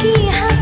কি হাওয়া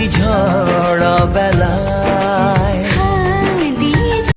কি ঝড় বেলায়